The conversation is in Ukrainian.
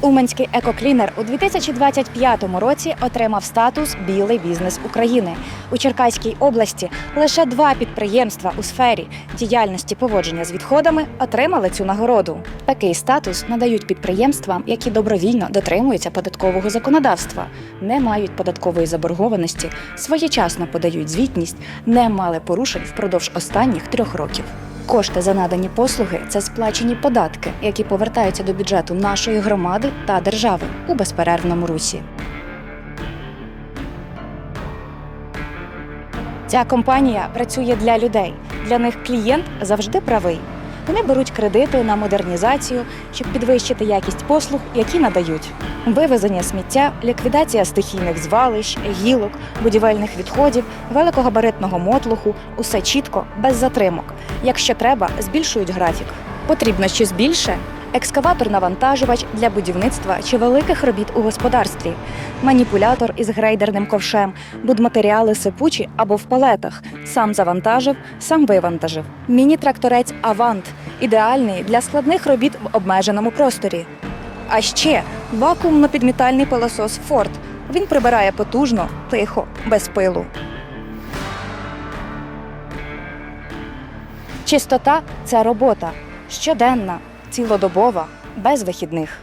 Уманський екоклінер у 2025 році отримав статус Білий бізнес України. У Черкаській області лише два підприємства у сфері діяльності поводження з відходами отримали цю нагороду. Такий статус надають підприємствам, які добровільно дотримуються податкового законодавства, не мають податкової заборгованості, своєчасно подають звітність, не мали порушень впродовж останніх трьох років. Кошти за надані послуги це сплачені податки, які повертаються до бюджету нашої громади та держави у безперервному русі. Ця компанія працює для людей. Для них клієнт завжди правий. Вони беруть кредити на модернізацію, щоб підвищити якість послуг, які надають. Вивезення сміття, ліквідація стихійних звалищ, гілок, будівельних відходів, великогабаритного мотлуху усе чітко, без затримок. Якщо треба, збільшують графік. Потрібно щось більше. Екскаватор-навантажувач для будівництва чи великих робіт у господарстві, маніпулятор із грейдерним ковшем, будматеріали сипучі або в палетах. Сам завантажив, сам вивантажив. Міні-тракторець Авант ідеальний для складних робіт в обмеженому просторі. А ще вакуумно-підмітальний пилосос Форд. Він прибирає потужно, тихо, без пилу. Чистота це робота щоденна, цілодобова, без вихідних.